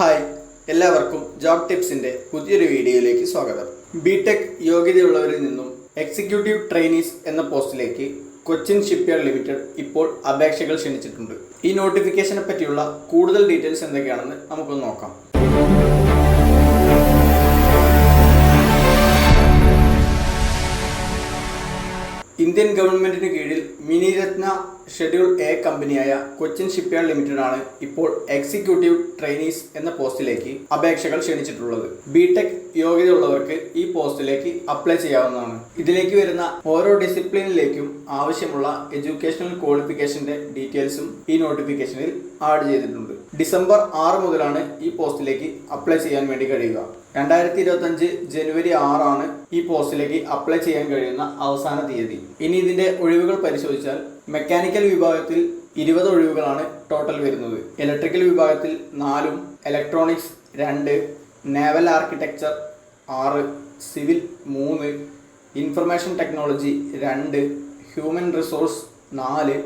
Hi എല്ലാവർക്കും job ടിപ്സിന്റെ പുതിയൊരു വീഡിയോയിലേക്ക് സ്വാഗതം. ബിടെക് യോഗ്യതയുള്ളവരിൽ നിന്നും എക്സിക്യൂട്ടീവ് ട്രെയിനീസ് എന്ന പോസ്റ്റിലേക്ക് കൊച്ചിൻ ഷിപ്പ്യാർഡ് ലിമിറ്റഡ് ഇപ്പോൾ അപേക്ഷകൾ ക്ഷണിച്ചിട്ടുണ്ട്. ഈ നോട്ടിഫിക്കേഷനെ പറ്റിയുള്ള കൂടുതൽ ഡീറ്റെയിൽസ് എന്തൊക്കെയാണെന്ന് നമുക്കൊന്ന് നോക്കാം. ഇന്ത്യൻ ഗവൺമെന്റിന് കീഴിൽ മിനിരത്ന ഷെഡ്യൂൾ എ കമ്പനിയായ കൊച്ചിൻ ഷിപ്പ്യാർഡ് ലിമിറ്റഡ് ആണ് ഇപ്പോൾ എക്സിക്യൂട്ടീവ് ട്രെയിനീസ് എന്ന പോസ്റ്റിലേക്ക് അപേക്ഷകൾ ക്ഷണിച്ചിട്ടുള്ളത്. ബിടെക് യോഗ്യതയുള്ളവർക്ക് ഈ പോസ്റ്റിലേക്ക് അപ്ലൈ ചെയ്യാവുന്നതാണ്. ഇതിലേക്ക് വരുന്ന ഓരോ ഡിസിപ്ലിനിലേക്കും ആവശ്യമുള്ള എഡ്യൂക്കേഷണൽ ക്വാളിഫിക്കേഷന്റെ ഡീറ്റെയിൽസും ഈ നോട്ടിഫിക്കേഷനിൽ ആഡ് ചെയ്തിട്ടുണ്ട്. ഡിസംബർ ആറ് മുതലാണ് ഈ പോസ്റ്റിലേക്ക് അപ്ലൈ ചെയ്യാൻ വേണ്ടി കഴിയുക. രണ്ടായിരത്തി ഇരുപത്തി അഞ്ച് ജനുവരി ആറാണ് ഈ പോസ്റ്റിലേക്ക് അപ്ലൈ ചെയ്യാൻ കഴിയുന്ന അവസാന തീയതി. ഇനി ഇതിന്റെ ഒഴിവുകൾ പരിശോധിച്ചാൽ മെക്കാനിക്കൽ വിഭാഗത്തിൽ ഇരുപത് ഒഴിവുകളാണ് ടോട്ടൽ വരുന്നത്. ഇലക്ട്രിക്കൽ വിഭാഗത്തിൽ നാലും ഇലക്ട്രോണിക്സ് രണ്ട് നേവൽ ആർക്കിടെക്ചർ ആറ് സിവിൽ മൂന്ന് ഇൻഫർമേഷൻ ടെക്നോളജി രണ്ട് ഹ്യൂമൻ റിസോഴ്സ് നാല്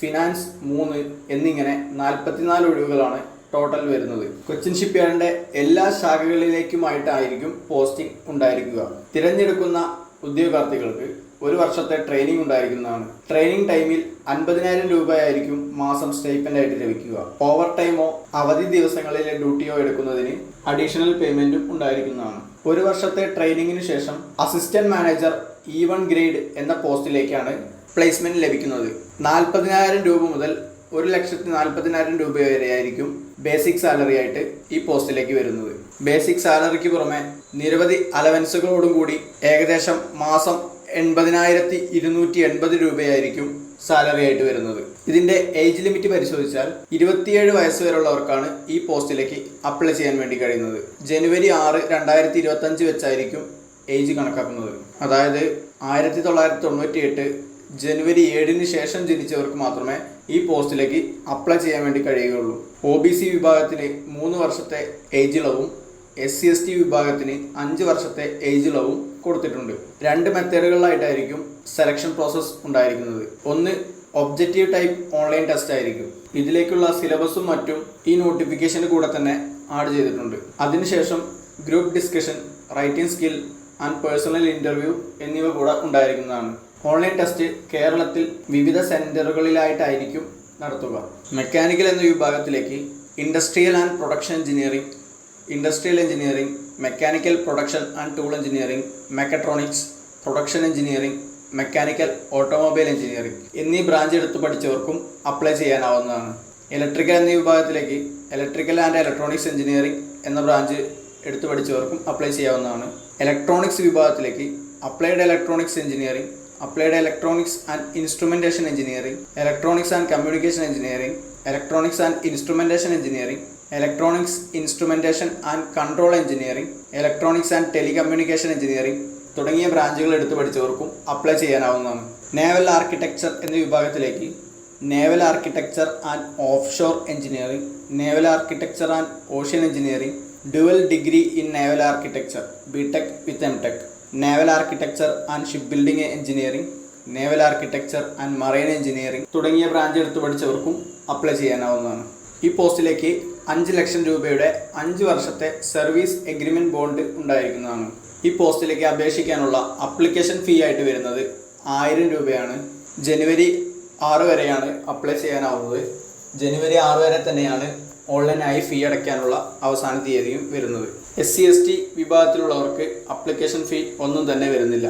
ഫിനാൻസ് മൂന്ന് എന്നിങ്ങനെ നാൽപ്പത്തിനാല് ഒഴിവുകളാണ് ടോട്ടൽ വരുന്നത്. കൊച്ചിൻ ഷിപ്പ്യാർഡിന്റെ എല്ലാ ശാഖകളിലേക്കുമായിട്ടായിരിക്കും പോസ്റ്റിംഗ് ഉണ്ടായിരിക്കുക. തിരഞ്ഞെടുക്കുന്ന ഉദ്യോഗാർത്ഥികൾക്ക് ഒരു വർഷത്തെ ട്രെയിനിങ് ഉണ്ടായിരിക്കുന്നതാണ്. ട്രെയിനിങ് ടൈമിൽ അൻപതിനായിരം രൂപയായിരിക്കും മാസം സ്റ്റൈപ്പൻഡ് ആയിട്ട് ലഭിക്കുക. ഓവർ ടൈമോ അവധി ദിവസങ്ങളിലെ ഡ്യൂട്ടിയോ എടുക്കുന്നതിന് അഡീഷണൽ പേയ്മെന്റും ഉണ്ടായിരിക്കുന്നതാണ്. ഒരു വർഷത്തെ ട്രെയിനിങ്ങിന് ശേഷം assistant manager E one grade എന്ന പോസ്റ്റിലേക്കാണ് പ്ലേസ്മെന്റ് ലഭിക്കുന്നത്. നാൽപ്പതിനായിരം രൂപ മുതൽ ഒരു ലക്ഷത്തി നാൽപ്പതിനായിരം രൂപ വരെയായിരിക്കും ബേസിക് സാലറി ആയിട്ട് ഈ പോസ്റ്റിലേക്ക് വരുന്നത്. ബേസിക് സാലറിക്ക് പുറമെ നിരവധി അലവൻസുകളോടും കൂടി ഏകദേശം മാസം എൺപതിനായിരത്തി ഇരുന്നൂറ്റി എൺപത് രൂപയായിരിക്കും സാലറി ആയിട്ട് വരുന്നത്. ഇതിന്റെ ഏജ് ലിമിറ്റ് പരിശോധിച്ചാൽ ഇരുപത്തിയേഴ് വയസ്സ് വരെയുള്ളവർക്കാണ് ഈ പോസ്റ്റിലേക്ക് അപ്ലൈ ചെയ്യാൻ വേണ്ടി കഴിയുന്നത്. ജനുവരി ആറ് രണ്ടായിരത്തി ഇരുപത്തി അഞ്ച് വെച്ചായിരിക്കും ഏജ് കണക്കാക്കുന്നത്. അതായത് ആയിരത്തി തൊള്ളായിരത്തി തൊണ്ണൂറ്റി എട്ട് ജനുവരി ഏഴിന് ശേഷം ജനിച്ചവർക്ക് മാത്രമേ ഈ പോസ്റ്റിലേക്ക് അപ്ലൈ ചെയ്യാൻ വേണ്ടി കഴിയുകയുള്ളൂ. ഒ ബി സി വിഭാഗത്തിന് മൂന്ന് വർഷത്തെ ഏജ് ഇളവും എസ് സി എസ് ടി വിഭാഗത്തിന് അഞ്ച് വർഷത്തെ ഏജ് ഇളവും കൊടുത്തിട്ടുണ്ട്. രണ്ട് മെത്തേഡുകളിലായിട്ടായിരിക്കും സെലക്ഷൻ പ്രോസസ്സ് ഉണ്ടായിരിക്കുന്നത്. ഒന്ന് ഒബ്ജക്റ്റീവ് ടൈപ്പ് ഓൺലൈൻ ടെസ്റ്റ് ആയിരിക്കും. ഇതിലേക്കുള്ള സിലബസും മറ്റും ഈ നോട്ടിഫിക്കേഷന്റെ കൂടെ തന്നെ ആഡ് ചെയ്തിട്ടുണ്ട്. അതിനുശേഷം group discussion writing skill and personal interview എന്നിവ കൂടെ ഉണ്ടായിരിക്കുന്നതാണ്. ഓൺലൈൻ ടെസ്റ്റ് കേരളത്തിൽ വിവിധ സെന്ററുകളിലായിട്ടായിരിക്കും നടത്തുക. മെക്കാനിക്കൽ എന്ന വിഭാഗത്തിലേക്ക് industrial and production engineering industrial engineering mechanical production and tool engineering mechatronics production engineering mechanical automobile engineering എന്നീ ബ്രാഞ്ച് എടുത്ത് പഠിച്ചവർക്കും അപ്ലൈ ചെയ്യാനാവുന്നതാണ്. ഇലക്ട്രിക്കൽ എന്നീ വിഭാഗത്തിലേക്ക് ഇലക്ട്രിക്കൽ ആൻഡ് ഇലക്ട്രോണിക്സ് എഞ്ചിനീയറിംഗ് എന്ന ബ്രാഞ്ച് എടുത്തു പഠിച്ചവർക്കും അപ്ലൈ ചെയ്യാവുന്നതാണ്. ഇലക്ട്രോണിക്സ് വിഭാഗത്തിലേക്ക് applied electronics engineering applied electronics and instrumentation engineering electronics and communication engineering electronics and instrumentation engineering electronics instrumentation and control engineering electronics and telecommunication engineering തുടങ്ങിയ ബ്രാഞ്ചുകൾ എടുത്തു പഠിച്ചവർക്കും apply ചെയ്യാനാവുന്നതാണ്. നേവൽ ആർക്കിടെക്ചർ എന്ന വിഭാഗത്തിലേക്ക് naval architecture and offshore engineering naval architecture and ocean engineering dual degree in naval architecture B tech with M tech naval architecture and ship building engineering naval architecture and marine engineering തുടങ്ങിയ branch എടുത്ത് പഠിച്ചവർക്കും apply ചെയ്യാനാവുന്നതാണ്. ഈ പോസ്റ്റിലേക്ക് അഞ്ച് ലക്ഷം രൂപയുടെ അഞ്ച് വർഷത്തെ service agreement bond ഉണ്ടായിരിക്കുന്നതാണ്. ഈ പോസ്റ്റിലേക്ക് അപേക്ഷിക്കാനുള്ള അപ്ലിക്കേഷൻ ഫീ ആയിട്ട് വരുന്നത് ആയിരം രൂപയാണ്. ജനുവരി ആറ് വരെയാണ് അപ്ലൈ ചെയ്യാനാവുന്നത്. ജനുവരി ആറ് വരെ തന്നെയാണ് ഓൺലൈനായി ഫീ അടയ്ക്കാനുള്ള അവസാന തീയതിയും വരുന്നത്. എസ് സി എസ് ടി വിഭാഗത്തിലുള്ളവർക്ക് അപ്ലിക്കേഷൻ ഫീ ഒന്നും തന്നെ വരുന്നില്ല.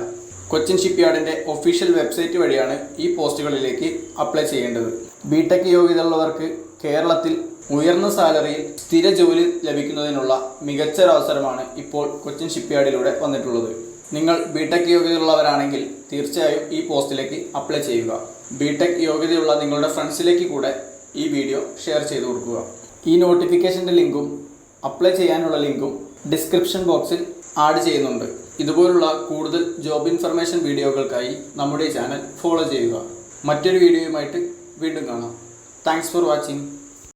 കൊച്ചിൻ ഷിപ്പ്യാർഡിന്റെ ഒഫീഷ്യൽ വെബ്സൈറ്റ് വഴിയാണ് ഈ പോസ്റ്റുകളിലേക്ക് അപ്ലൈ ചെയ്യേണ്ടത്. ബി ടെക് യോഗ്യതയുള്ളവർക്ക് കേരളത്തിൽ ഉയർന്ന സാലറിയിൽ സ്ഥിര ജോലി ലഭിക്കുന്നതിനുള്ള മികച്ച അവസരമാണ് ഇപ്പോൾ കൊച്ചിൻ ഷിപ്പ്യാർഡിലൂടെ വന്നിട്ടുള്ളത്. നിങ്ങൾ ബി ടെക് യോഗ്യതയുള്ളവരാണെങ്കിൽ തീർച്ചയായും ഈ പോസ്റ്റിലേക്ക് അപ്ലൈ ചെയ്യുക. ബി ടെക് യോഗ്യതയുള്ള നിങ്ങളുടെ ഫ്രണ്ട്സിലേക്ക് കൂടെ ഈ വീഡിയോ ഷെയർ ചെയ്തു കൊടുക്കുക. ഈ നോട്ടിഫിക്കേഷന്റെ ലിങ്കും അപ്ലൈ ചെയ്യാനുള്ള ലിങ്കും ഡിസ്ക്രിപ്ഷൻ ബോക്സിൽ ആഡ് ചെയ്യുന്നുണ്ട്. ഇതുപോലുള്ള കൂടുതൽ ജോബ് ഇൻഫർമേഷൻ വീഡിയോകൾക്കായി നമ്മുടെ ചാനൽ ഫോളോ ചെയ്യുക. മറ്റൊരു വീഡിയോയുമായിട്ട് വീണ്ടും കാണാം. Thanks for watching